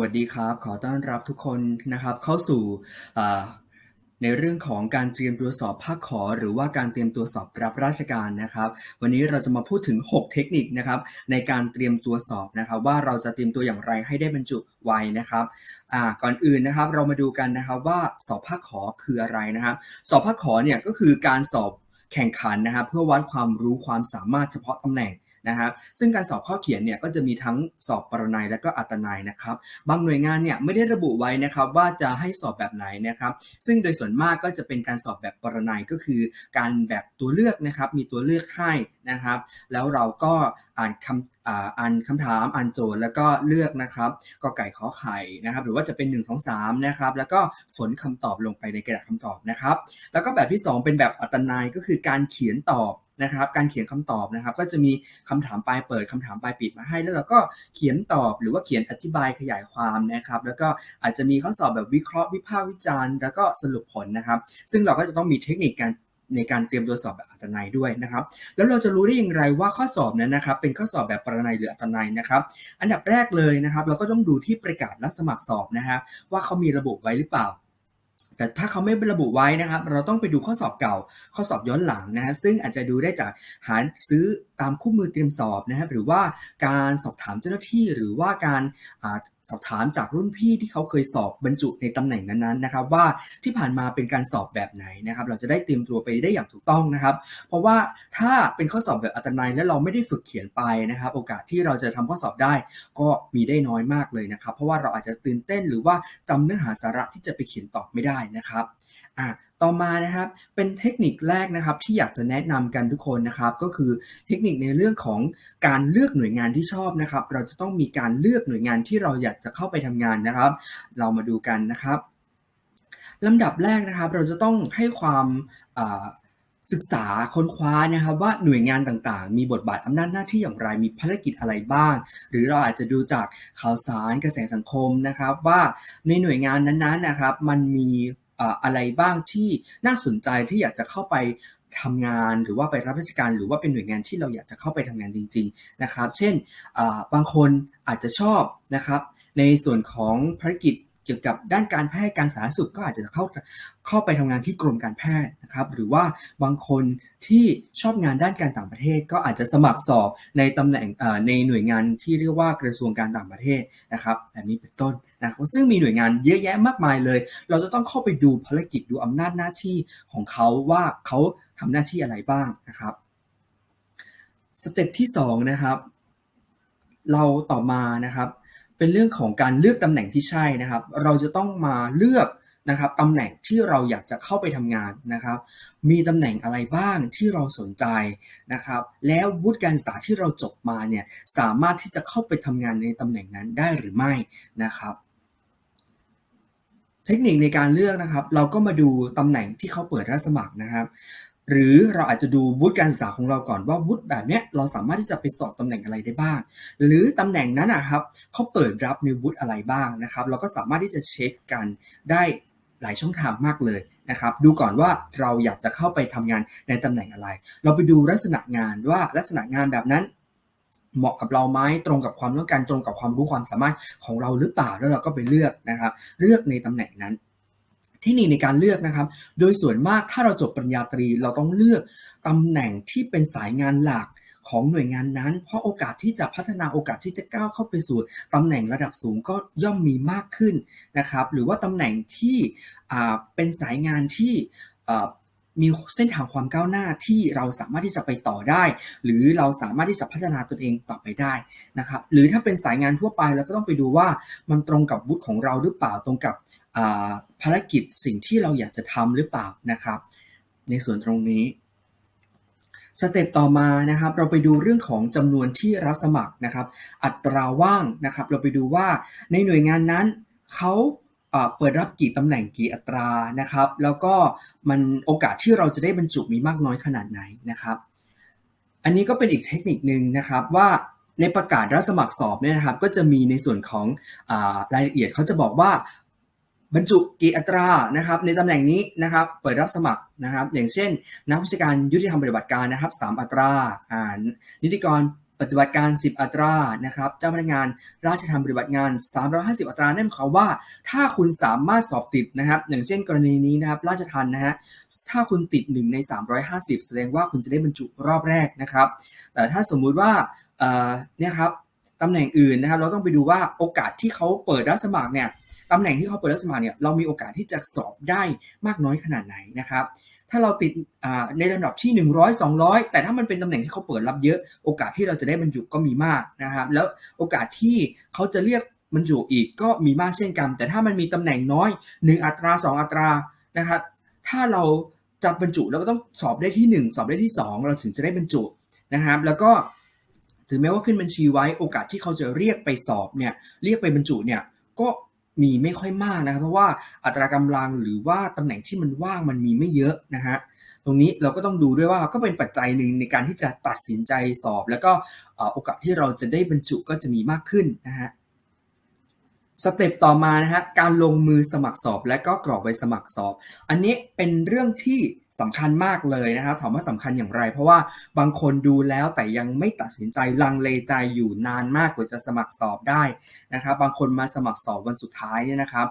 สวัสดีครับ ขอต้อนรับทุกคนนะครับ เข้าสู่ในเรื่องของการเตรียมตัวสอบภาคขอ หรือว่าการเตรียมตัวสอบรับราชการนะครับ วันนี้เราจะมาพูดถึง 6 เทคนิคนะครับในการเตรียมตัวสอบนะครับ ว่าเราจะเตรียมตัวอย่างไรให้ได้บรรจุไว้นะครับก่อนอื่นนะครับเรามาดูกันนะครับว่าสอบภาคขอคืออะไรนะครับ สอบภาคขอเนี่ยก็คือการสอบแข่งขันนะครับ เพื่อวัดความรู้ความสามารถเฉพาะตำแหน่ง นะครับซึ่งการสอบข้อเขียนเนี่ยก็จะมีทั้งสอบปรนัยและก็อัตนัยนะครับ บางหน่วยงานเนี่ยไม่ได้ระบุไว้นะครับว่าจะให้สอบแบบไหนนะครับ ซึ่งโดยส่วนมากก็จะเป็นการสอบแบบปรนัยก็คือการแบบตัวเลือกนะครับมีตัวเลือกให้นะครับ แล้วเราก็อ่านคำอ่านคำถามอ่านโจทย์แล้วก็เลือกนะครับก็ไก่ขอไข่นะครับ หรือว่าจะเป็น 1 2 3นะครับแล้วก็ฝนคำตอบลงไปในกระดาษคำตอบนะครับ แล้วก็แบบที่ 2 เป็นแบบอัตนัยก็คือการเขียนตอบ นะครับการเขียนคำตอบนะครับ ก็จะมีคำถามปลายเปิดคำถามปลายปิดมาให้ แล้วเราก็เขียนตอบหรือว่าเขียนอธิบายขยายความนะครับ แล้วก็อาจจะมีข้อสอบแบบวิเคราะห์วิพากษ์วิจารณ์ แล้วก็สรุปผลนะครับ ซึ่งเราก็จะต้องมีเทคนิคการในการเตรียมตัวสอบแบบอัตนัยด้วยนะครับ แล้วเราจะรู้ได้อย่างไรว่าข้อสอบนั้นนะครับ เป็นข้อสอบแบบปรนัยหรืออัตนัยนะครับ อันดับแรกเลยนะครับ เราก็ต้องดูที่ประกาศรับสมัครสอบนะครับว่าเขามีระบุไว้หรือเปล่า แต่ถ้าเขาไม่ระบุไว้นะครับ เราต้องไปดูข้อสอบเก่า ข้อสอบย้อนหลังนะฮะซึ่งอาจจะดูได้จากหาซื้อตามคู่มือเตรียมสอบนะครับหรือว่าการสอบถามเจ้าหน้าที่หรือว่าการ สอบถามจากรุ่นพี่ที่เขาเคยสอบบรรจุในตำแหน่งนั้นๆนะครับ ว่าที่ผ่านมาเป็นการสอบแบบไหนนะครับ เราจะได้เตรียมตัวไปได้อย่างถูกต้องนะครับ เพราะว่าถ้าเป็นข้อสอบแบบอัตนัยแล้วเราไม่ได้ฝึกเขียนไปนะครับ โอกาสที่เราจะทำข้อสอบได้ก็มีได้น้อยมากเลยนะครับ เพราะว่าเราอาจจะตื่นเต้นหรือว่าจำเนื้อหาสาระที่จะไปเขียนตอบไม่ได้นะครับ อะต่อมานะครับเป็นเทคนิคแรกนะครับที่อยากจะแนะนำกันทุกคนนะครับ ก็คือเทคนิคในเรื่องของการเลือกหน่วยงานที่ชอบนะครับ เราจะต้องมีการเลือกหน่วยงานที่เราอยากจะเข้าไปทำงานนะครับ เรามาดูกันนะครับลำดับแรกนะครับเราจะต้องให้ความศึกษาค้นคว้านะครับว่าหน่วยงานต่างๆ มีบทบาทอำนาจหน้าที่อย่างไรมีภารกิจอะไรบ้าง หรือเราอาจจะดูจากข่าวสารกระแสสังคมนะครับ ว่าในหน่วยงานนั้นๆนะครับ มันมี อะไรบ้างที่น่าสนใจที่อยากจะเข้าไปทำงานหรือว่าไปรับราชการหรือว่าเป็นหน่วยงานที่เราอยากจะเข้าไปทำงานจริง ๆนะครับ เช่นบางคนอาจจะชอบนะครับ ในส่วนของภารกิจ เกี่ยวกับด้านการแพทย์การสาธารณสุขก็อาจจะเข้าเข้าไปทำงานที่กรมการแพทย์นะครับ หรือว่าบางคนที่ชอบงานด้านการต่างประเทศ ก็อาจจะสมัครสอบในตำแหน่งในหน่วยงานที่เรียกว่ากระทรวงการต่างประเทศนะครับแบบนี้เป็นต้นนะครับซึ่งมีหน่วยงานเยอะแยะมากมายเลย เราจะต้องเข้าไปดูภารกิจดูอำนาจหน้าที่ของเขาว่าเขาทำหน้าที่อะไรบ้างนะครับสเต็ปที่2นะครับเราต่อมานะครับ เป็นเรื่องของการเลือกตำแหน่งที่ใช่นะครับ เราจะต้องมาเลือกนะครับตำแหน่งที่เราอยากจะเข้าไปทำงานนะครับ มีตำแหน่งอะไรบ้างที่เราสนใจนะครับ แล้ววุฒิการศึกษาที่เราจบมาเนี่ยสามารถที่จะเข้าไปทำงานในตำแหน่งนั้นได้หรือไม่นะครับ เทคนิคในการเลือกนะครับ เราก็มาดูตำแหน่งที่เขาเปิดรับสมัครนะครับ หรือเราอาจจะดูวุฒิการศึกษาของเราก่อนว่าวุฒิแบบนี้เราสามารถที่จะไปสอบตำแหน่งอะไรได้บ้าง หรือตำแหน่งนั้นนะครับเขาเปิดรับในวุฒิอะไรบ้างนะครับ เราก็สามารถที่จะเช็คกันได้หลายช่องทางมากเลยนะครับ ดูก่อนว่าเราอยากจะเข้าไปทำงานในตำแหน่งอะไร เราไปดูลักษณะงานว่าลักษณะงานแบบนั้นเหมาะกับเราไหมตรงกับความต้องการตรงกับความรู้ความสามารถของเราหรือเปล่าแล้วเราก็ไปเลือกนะครับ เลือกในตำแหน่งนั้น เทคนิคในการเลือกนะครับ โดยส่วนมากถ้าเราจบปริญญาตรีเราต้องเลือกตำแหน่งที่เป็นสายงานหลักของหน่วยงานนั้น เพราะโอกาสที่จะพัฒนาโอกาสที่จะก้าวเข้าไปสู่ตำแหน่งระดับสูงก็ย่อมมีมากขึ้นนะครับ หรือว่าตำแหน่งที่เป็นสายงานที่มีเส้นทางความก้าวหน้าที่เราสามารถที่จะไปต่อได้ หรือเราสามารถที่จะพัฒนาตนเองต่อไปได้นะครับ หรือถ้าเป็นสายงานทั่วไปเราก็ต้องไปดูว่ามันตรงกับวุฒิของเราหรือเปล่าตรงกับ ภารกิจสิ่งที่เราอยากจะทำหรือเปล่านะครับ ในส่วนตรงนี้สเต็ปต่อมานะครับ เราไปดูเรื่องของจำนวนที่รับสมัครนะครับ อัตราว่างนะครับ เราไปดูว่าในหน่วยงานนั้นเขาเปิดรับกี่ตำแหน่งกี่อัตรานะครับ แล้วก็มันโอกาสที่เราจะได้บรรจุมีมากน้อยขนาดไหนนะครับ อันนี้ก็เป็นอีกเทคนิคนึงนะครับว่าในประกาศรับสมัครสอบเนี่ยนะครับ ก็จะมีในส่วนของอรายละเอียดเขาจะบอกว่า บรรจุกี่อัตรานะครับในตำแหน่งนี้นะครับเปิดรับสมัครนะครับ อย่างเช่น นักวิชาการยุติธรรมปฏิบัติการนะครับ 3 อัตราอ่านิติกรปฏิบัติการ 10 อัตรานะครับเจ้าพนักงานราชทัณฑ์ปฏิบัติงาน 350 อัตรานั่นหมายความว่า ถ้าคุณสามารถสอบติดนะครับอย่างเช่นกรณีนี้นะครับราชทัณฑ์นะฮะถ้าคุณติด 1 ใน 350 แสดงว่าคุณจะได้บรรจุรอบแรกนะครับ แต่ถ้าสมมุติว่าเอ่อเนี่ยครับตำแหน่งอื่นนะครับ เราต้องไปดูว่าโอกาสที่เขาเปิดรับสมัครเนี่ย ตำแหน่งที่เขาเปิดรับสมัครเนี่ยเรามีโอกาสที่จะสอบได้มากน้อยขนาดไหนนะครับ ถ้าเราติดในระดับที่ 100 200 แต่ถ้ามันเป็นตำแหน่งที่เขาเปิดรับเยอะ โอกาสที่เราจะได้บรรจุก็มีมากนะครับ แล้วโอกาสที่เขาจะเรียกบรรจุอีกก็มีมากเช่นกัน แต่ถ้ามันมีตำแหน่งน้อย 1 อัตรา 2 อัตรานะครับถ้าเราจะบรรจุเราก็ต้องสอบได้ที่ 1 สอบได้ที่ 2 เราถึงจะได้บรรจุนะครับ แล้วก็ถึงแม้ว่าขึ้นบัญชีไว้โอกาสที่เขาจะเรียกไปสอบเนี่ยเรียกไปบรรจุเนี่ยก็ มีไม่ค่อยมากนะครับเพราะว่าอัตรากำลังหรือว่าตำแหน่งที่มันว่างมันมีไม่เยอะนะฮะตรงนี้เราก็ต้องดูด้วยว่าก็เป็นปัจจัยหนึ่งในการที่จะตัดสินใจสอบ แล้วก็โอกาสที่เราจะได้บรรจุก็จะมีมากขึ้นนะฮะ สเต็ปต่อมานะฮะการลงมือสมัครสอบและก็กรอกใบสมัครสอบ อันนี้เป็นเรื่องที่สำคัญมากเลยนะครับถามว่าสำคัญอย่างไร เพราะว่าบางคนดูแล้วแต่ยังไม่ตัดสินใจลังเลใจอยู่นานมากกว่าจะสมัครสอบได้นะครับ บางคนมาสมัครสอบวันสุดท้ายเนี่ยนะครับ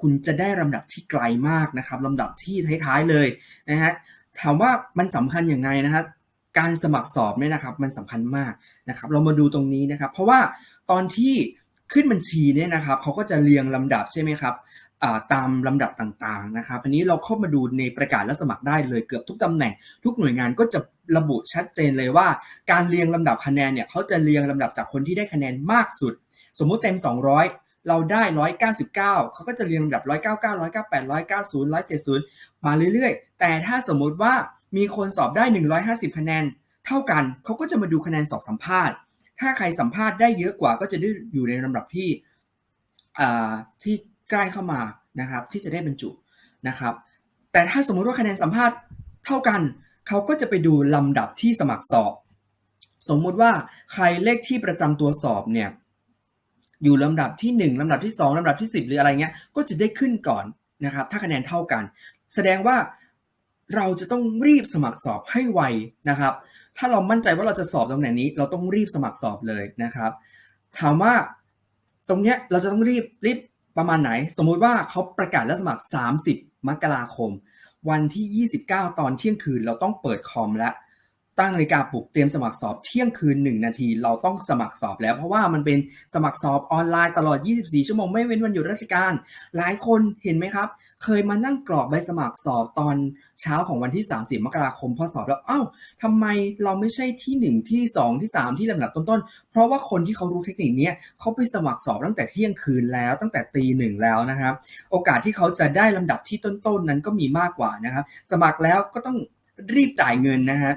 คุณจะได้ลำดับที่ไกลมากนะครับลำดับที่ท้ายๆเลยนะฮะถามว่ามันสำคัญอย่างไงนะครับการสมัครสอบเนี่ยนะครับมันสำคัญมากนะครับ เรามาดูตรงนี้นะครับ เพราะว่าตอนที่ ขึ้นบัญชีเนี่ยนะครับเขาก็จะเรียงลำดับใช่ไหมครับตามลำดับต่างๆนะครับอันนี้เราเข้ามาดูในประกาศและสมัครได้เลยเกือบทุกตำแหน่ง ทุกหน่วยงานก็จะระบุชัดเจนเลยว่า การเรียงลำดับคะแนนเนี่ยเขาจะเรียงลำดับจากคนที่ได้คะแนนมากสุด สมมุติเต็ม 200 เราได้ 199 เขาก็จะเรียงลำดับ 199 198 190 170 มาเรื่อยๆ แต่ถ้าสมมุติว่ามีคนสอบได้ 150 คะแนน เท่ากันเขาก็จะมาดูคะแนนสอบสัมภาษณ์ ถ้าใครสัมภาษณ์ได้เยอะกว่าก็จะได้อยู่ในลำดับที่ที่ใกล้เข้ามานะครับ ที่จะได้บรรจุนะครับ แต่ถ้าสมมุติว่าคะแนนสัมภาษณ์เท่ากันเขาก็จะไปดูลำดับที่สมัครสอบ สมมุติว่าใครเลขที่ประจำตัวสอบเนี่ยอยู่ลำดับที่ 1ลำดับที่ 2ลำดับที่ 10 หรืออะไรเงี้ยก็จะได้ขึ้นก่อนนะครับ ถ้าคะแนนเท่ากัน แสดงว่าเราจะต้องรีบสมัครสอบให้ไวนะครับ ถ้าเรามั่นใจว่าเราจะสอบตำแหน่งนี้ เราต้องรีบสมัครสอบเลยนะครับ ถามว่าตรงเนี้ยเราจะต้องรีบรีบประมาณไหน สมมุติว่าเขาประกาศแล้วสมัคร 30 มกราคม วันที่ 29 ตอนเที่ยงคืนเราต้องเปิดคอมแล้ว ตั้งนาฬิกาปลุกเตรียมสมัครสอบเที่ยงคืน 1 นาที เราต้องสมัครสอบแล้ว เพราะว่ามันเป็นสมัครสอบออนไลน์ตลอด 24 ชั่วโมงไม่เว้นวันหยุดราชการ หลายคนเห็นไหมครับ เคยมานั่งกรอกใบสมัครสอบตอนเช้าของวันที่ 30 มกราคมพอสอบแล้ว เอ้าทำไมเราไม่ใช่ที่ 1 ที่ 2 ที่ 3 ที่ลำดับต้นๆ เพราะว่าคนที่เขารู้เทคนิคนี้เขาไปสมัครสอบตั้งแต่เที่ยงคืนแล้วตั้งแต่ตีหนึ่งแล้วนะครับ โอกาสที่เขาจะได้ลำดับที่ต้นๆนั้นก็มีมากกว่านะครับ สมัครแล้วก็ต้องรีบจ่ายเงินนะฮะ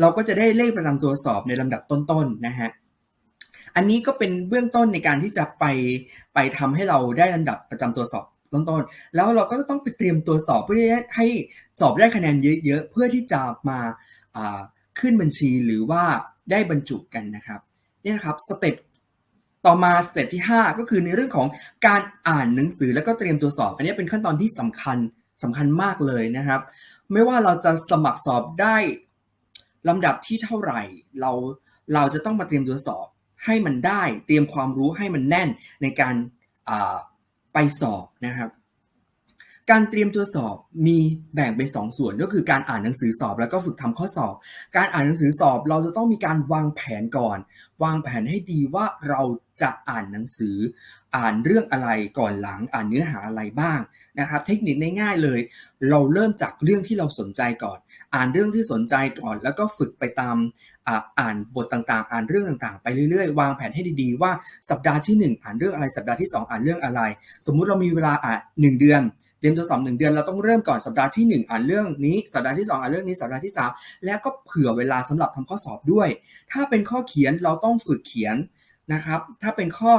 เราก็จะได้เลขประจำตัวสอบในลำดับต้นๆนนะฮะอันนี้ก็เป็นเบื้องต้นในการที่จะไปไปทำให้เราได้ลำดับประจำตัวสอบต้นๆแล้วเราก็ต้องไปเตรียมตัวสอบเพื่อให้สอบได้คะแนนเยอะๆเพื่อที่จะมาขึ้นบัญชีหรือว่าได้บรรจุกันนะครับนี่นะครับสเต็ปต่อมาสเต็ปที่ 5 ก็คือในเรื่องของการอ่านหนังสือแล้วก็เตรียมตัวสอบ อันนี้เป็นขั้นตอนที่สำคัญสำคัญมากเลยนะครับ ไม่ว่าเราจะสมัครสอบได้ ลำดับที่เท่าไหร่เราเราจะต้องมาเตรียมตัวสอบให้มันได้เตรียมความรู้ให้มันแน่นในการไปสอบนะครับ การเตรียมตัวสอบมีแบ่งเป็นสองส่วนก็คือการอ่านหนังสือสอบแล้วก็ฝึกทำข้อสอบ การอ่านหนังสือสอบเราจะต้องมีการวางแผนก่อน วางแผนให้ดีว่าเราจะอ่านหนังสือ อ่านเรื่องอะไรก่อนหลังอ่านเนื้อหาอะไรบ้างนะครับ เทคนิคง่ายๆเลย เราเริ่มจากเรื่องที่เราสนใจก่อน อ่านเรื่องที่สนใจก่อน แล้วก็ฝึกไปตามอ่านบทต่างๆ อ่านเรื่องต่างๆ ไปเรื่อยๆ วางแผนให้ดีๆ ว่าสัปดาห์ที่ 1 อ่านเรื่องอะไร สัปดาห์ที่ 2 อ่านเรื่องอะไร สมมุติเรามีเวลาอ่านหเดือนเตรียมตัวสอบหนึ่งเดือนเราต้องเริ่มก่อนสัปดาห์ที่ 1 อ่านเรื่องนี้ สัปดาห์ที่ 2 อ่านเรื่องนี้สัปดาห์ที่ 3 แล้วก็เผื่อเวลาสำหรับทำข้อสอบด้วย ถ้าเป็นข้อเขียนเราต้องฝึกเขียนนะครับ ถ้าเป็นข้อ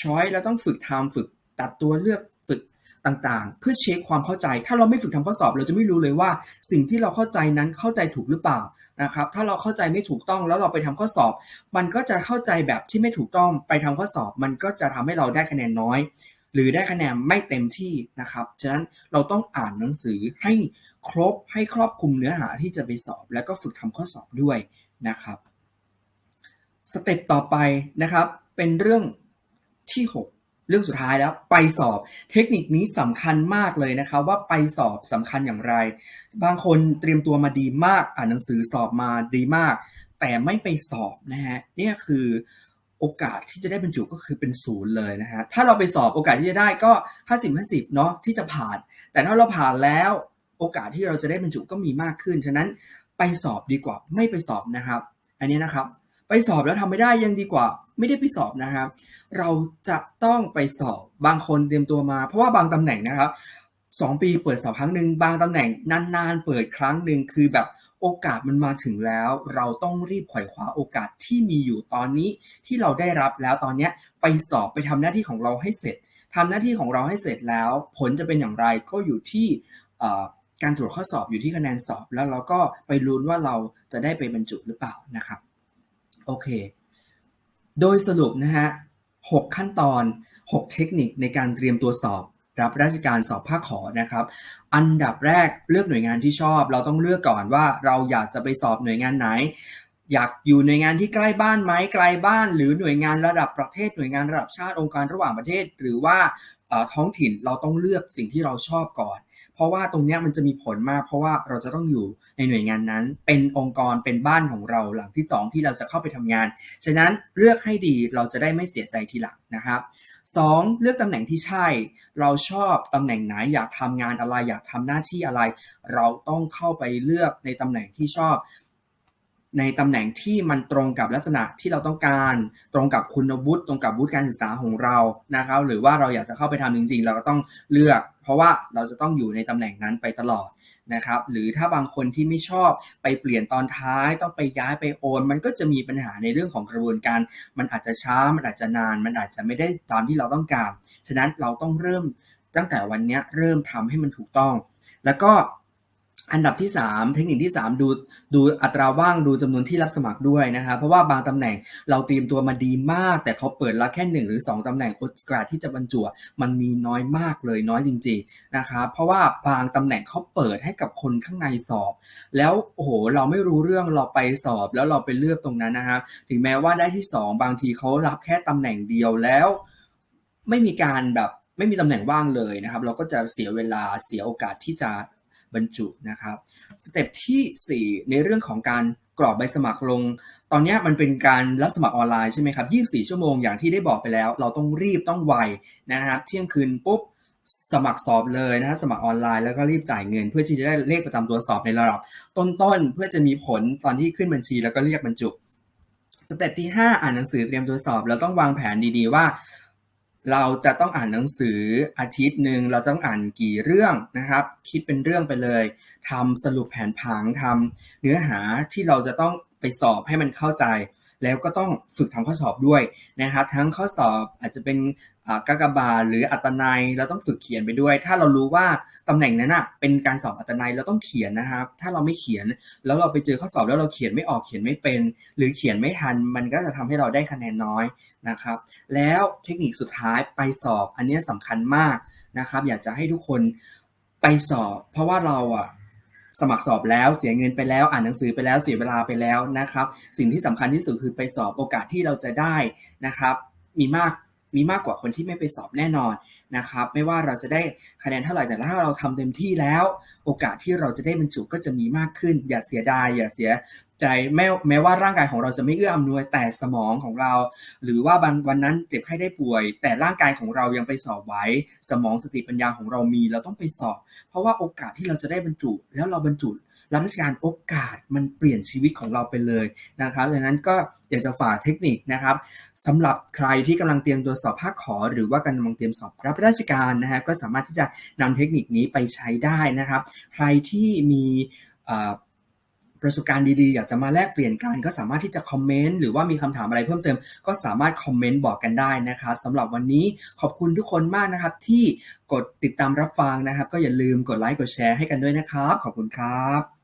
ช้อยเราต้องฝึกทำฝึกตัดตัวเลือก ต่างๆ เพื่อเช็คความเข้าใจ ถ้าเราไม่ฝึกทำข้อสอบ เราจะไม่รู้เลยว่า สิ่งที่เราเข้าใจนั้นเข้าใจถูกหรือเปล่านะครับ ถ้าเราเข้าใจไม่ถูกต้องแล้วเราไปทำข้อสอบ มันก็จะเข้าใจแบบที่ไม่ถูกต้องไปทำข้อสอบ มันก็จะทำให้เราได้คะแนนน้อย หรือได้คะแนนไม่เต็มที่นะครับ ฉะนั้นเราต้องอ่านหนังสือให้ครบให้ครอบคลุมเนื้อหาที่จะไปสอบ แล้วก็ฝึกทำข้อสอบด้วยนะครับสเต็ปต่อไปนะครับเป็นเรื่องที่ 6 เรื่องสุดท้ายแล้วไปสอบเทคนิคนี้สำคัญมากเลยนะครับว่าไปสอบสำคัญอย่างไร บางคนเตรียมตัวมาดีมากอ่านหนังสือสอบมาดีมาก แต่ไม่ไปสอบนะฮะนี่คือโอกาสที่จะได้บรรจุก็คือเป็นศูนย์เลยนะฮะถ้าเราไปสอบโอกาสที่จะได้ก็ 50-50เนาะที่จะผ่าน แต่ถ้าเราผ่านแล้วโอกาสที่เราจะได้บรรจุก็มีมากขึ้นฉะนั้นไปสอบดีกว่าไม่ไปสอบนะครับ อันนี้นะครับ ไปสอบแล้วทำไม่ได้ยังดีกว่า ไม่ได้ไปสอบนะครับ เราจะต้องไปสอบบางคนเตรียมตัวมา เพราะว่าบางตำแหน่งนะครับสองปีเปิดสอบครั้งหนึ่งบางตำแหน่งนานๆ เปิดครั้งหนึ่งคือแบบโอกาสมันมาถึงแล้ว เราต้องรีบขว่คว้าโอกาสที่มีอยู่ตอนนี้ที่เราได้รับแล้วตอนนี้ไปสอบไปทำหน้าที่ของเราให้เสร็จทำหน้าที่ของเราให้เสร็จแล้ว ผลจะเป็นอย่างไรก็อยู่ที่การตรวจข้อสอบอยู่ที่คะแนนสอบแล้วเราก็ไปลุ้นว่าเราจะได้ไปบรรจุหรือเปล่านะครับโอเค โดยสรุปนะฮะ6ขั้นตอน 6 เทคนิคในการเตรียมตัวสอบรับราชการสอบภาคขอนะครับ อันดับแรกเลือกหน่วยงานที่ชอบ เราต้องเลือกก่อนว่าเราอยากจะไปสอบหน่วยงานไหน อยากอยู่หน่วยงานที่ใกล้บ้านไหมไกลบ้าน หรือหน่วยงานระดับประเทศหน่วยงานระดับชาติองค์การระหว่างประเทศ หรือว่าท้องถิ่นเราต้องเลือกสิ่งที่เราชอบก่อน เพราะว่าตรงนี้มันจะมีผลมาก เพราะว่าเราจะต้องอยู่ในหน่วยงานนั้น เป็นองค์กรเป็นบ้านของเราหลังที่ 2 ที่เราจะเข้าไปทำงาน ฉะนั้นเลือกให้ดีเราจะได้ไม่เสียใจทีหลังนะครับ 2. เลือกตำแหน่งที่ใช่ เราชอบตำแหน่งไหนอยากทำงานอะไรอยากทำหน้าที่อะไร เราต้องเข้าไปเลือกในตำแหน่งที่ชอบ ในตำแหน่งที่มันตรงกับลักษณะที่เราต้องการ ตรงกับคุณวุฒิตรงกับวุฒิการศึกษาของเรานะครับ หรือว่าเราอยากจะเข้าไปทำจริงๆ เราก็ต้องเลือก ราะว่าเราจะต้องอยู่ในตำแหน่งนั้นไปตลอดนะครับหรือถ้าบางคนที่ไม่ชอบไปเปลี่ยนตอนท้ายต้องไปย้ายไปโอน มันก็จะมีปัญหาในเรื่องของกระบวนการ มันอาจจะช้ามันอาจจะนาน มันอาจจะไม่ได้ตามที่เราต้องการ ฉะนั้นเราต้องเริ่มตั้งแต่วันนี้เริ่มทำให้มันถูกต้อง แล้วก็ อันดับที่ 3 เทคนิคที่ 3 ดูดูอัตราว่างดูจำนวนที่รับสมัครด้วยนะครับเพราะว่าบางตำแหน่งเราเตรียมตัวมาดีมาก แต่เขาเปิดรับแค่ 1 หรือ 2ตำแหน่งโอกาสที่จะบรรจุมันมีน้อยมากเลยน้อยจริงๆนะครับเพราะว่าบางตำแหน่งเขาเปิดให้กับคนข้างในสอบ แล้วโอ้โหเราไม่รู้เรื่องเราไปสอบ แล้วเราไปเลือกตรงนั้นนะครับถึงแม้ว่าได้ที่ 2 บางทีเขารับแค่ตำแหน่งเดียวแล้ว ไม่มีการแบบไม่มีตำแหน่งว่างเลยนะครับ เราก็จะเสียเวลาเสียโอกาสที่จะ บรรจุนะครับสเต็ปที่ 4 ในเรื่องของการกรอกใบสมัครลง ตอนนี้มันเป็นการรับสมัครออนไลน์ใช่ไหมครับ 24 ชั่วโมงอย่างที่ได้บอกไปแล้ว เราต้องรีบต้องไวนะครับเที่ยงคืนปุ๊บสมัครสอบเลยนะฮะสมัครออนไลน์แล้วก็รีบจ่ายเงิน เพื่อที่จะได้เลขประจำตัวสอบในระดับต้นๆ เพื่อจะมีผลตอนที่ขึ้นบัญชีแล้วก็เรียกบรรจุสเต็ปที่ 5 อ่านหนังสือเตรียมตัวสอบ เราต้องวางแผนดีๆว่า เราจะต้องอ่านหนังสืออาทิตย์หนึ่งเราต้องอ่านกี่เรื่องนะครับ คิดเป็นเรื่องไปเลยทำสรุปแผนผังทำเนื้อหาที่เราจะต้องไปสอบให้มันเข้าใจ แล้วก็ต้องฝึกทำข้อสอบด้วยนะครับทั้งข้อสอบอาจจะเป็นกากบาหรืออัตนัยเราต้องฝึกเขียนไปด้วย ถ้าเรารู้ว่าตำแหน่งนั้นอะเป็นการสอบอัตนัยเราต้องเขียนนะครับ ถ้าเราไม่เขียนแล้วเราไปเจอข้อสอบแล้วเราเขียนไม่ออกเขียนไม่เป็น หรือเขียนไม่ทัน มันก็จะทำให้เราได้คะแนนน้อยนะครับ แล้วเทคนิคสุดท้ายไปสอบอันนี้สำคัญมากนะครับ อยากจะให้ทุกคนไปสอบ เพราะว่าเราอะ สมัครสอบแล้วเสียเงินไปแล้ว อ่านหนังสือไปแล้วเสียเวลาไปแล้วนะครับ สิ่งที่สำคัญที่สุดคือไปสอบโอกาสที่เราจะได้นะครับ มีมากมีมากกว่าคนที่ไม่ไปสอบแน่นอนนะครับ ไม่ว่าเราจะได้คะแนนเท่าไหร่แต่ถ้าเราทำเต็มที่แล้ว โอกาสที่เราจะได้บรรจุก็จะมีมากขึ้น อย่าเสียดายอย่าเสีย ใจแม้แม้ว่าร่างกายของเราจะไม่เอื้ออำนวยแต่สมองของเรา หรือว่าวันวันนั้นเจ็บไข้ได้ป่วย แต่ร่างกายของเรายังไปสอบไว้ สมองสติปัญญาของเรามีเราต้องไปสอบ เพราะว่าโอกาสที่เราจะได้บรรจุ แล้วเราบรรจุรับราชการโอกาสมันเปลี่ยนชีวิตของเราไปเลยนะครับดังนั้นก็อยากจะฝากเทคนิคนะครับสำหรับใครที่กำลังเตรียมตัวสอบภาคขอ หรือว่ากำลังเตรียมสอบรับราชการนะฮะก็สามารถที่จะนำเทคนิคนี้ไปใช้ได้นะครับ ใครที่มี ประสบการณ์ดีๆ อยากจะมาแลกเปลี่ยนกัน ก็สามารถที่จะคอมเมนต์หรือว่ามีคำถามอะไรเพิ่มเติม ก็สามารถคอมเมนต์บอกกันได้นะครับสำหรับวันนี้ขอบคุณทุกคนมากนะครับ ที่กดติดตามรับฟังนะครับ ก็อย่าลืมกดไลค์กดแชร์ให้กันด้วยนะครับ ขอบคุณครับ